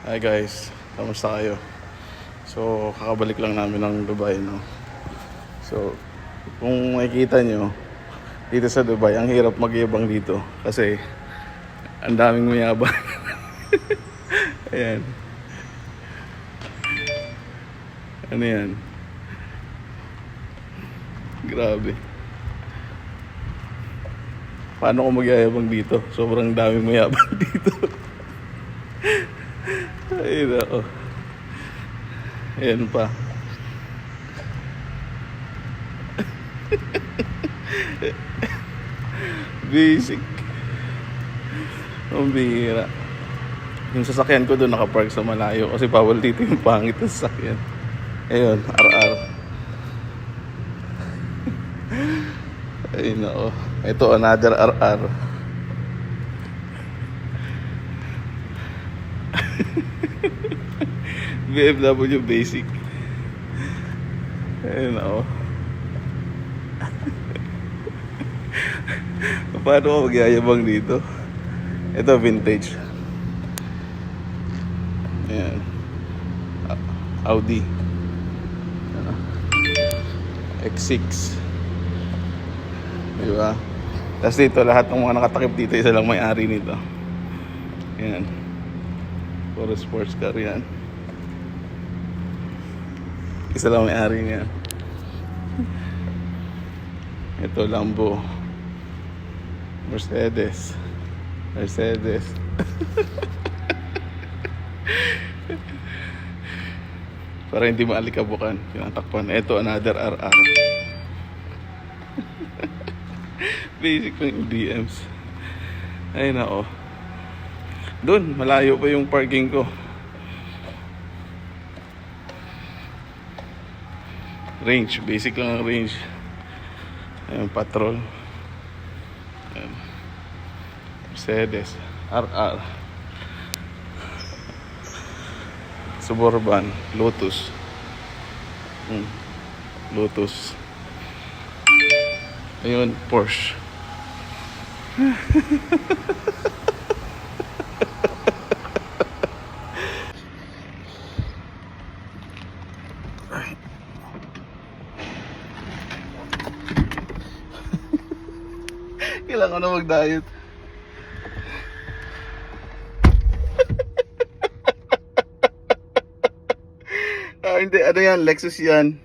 Hi guys, kamusta kayo? So, kakabalik lang namin ng Dubai, no? So, kung makikita nyo, dito sa Dubai, ang hirap magyabang dito. Kasi, ang daming mayabang. Ayan. Ano yan? Grabe. Paano ko magyayabang dito? Sobrang daming mayabang dito. Ay, nako. Ayan pa. Basic. Ang bihira. Yung sasakyan ko doon nakapark sa malayo kasi bawal dito yung pangit na sasakyan. Ayun, RR. Ay nako. Ito another RR. BMW basic. Ayun ako. Paano ako magyayabang dito? Ito vintage. Ayan. Audi. Ano? X6. Diba? Tapos dito, lahat ng mga nakatakip dito, isa lang may-ari nito. Ayan. Puro sports car yan. Isa lang may-ari niya. Ito, Lambo. Mercedes. Mercedes. Para hindi maalikabukan. Tinatakpan. Ito, another RR. Basic yung DMs. Ay, nako. Doon, malayo pa yung parking ko. Range, basic lang ang range. Ayun, patrol. Ayun. Mercedes, RR. Suburban, Lotus. Hmm. Lotus. Ayun, Porsche. Kailangan ko na mag-diet. ah, hindi. Ano yan? Lexus yan.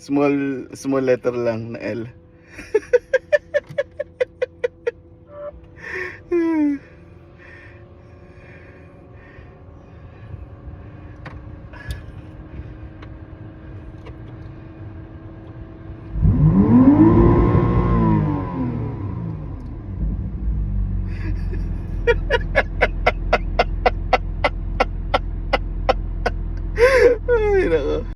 Small, small letter lang na L.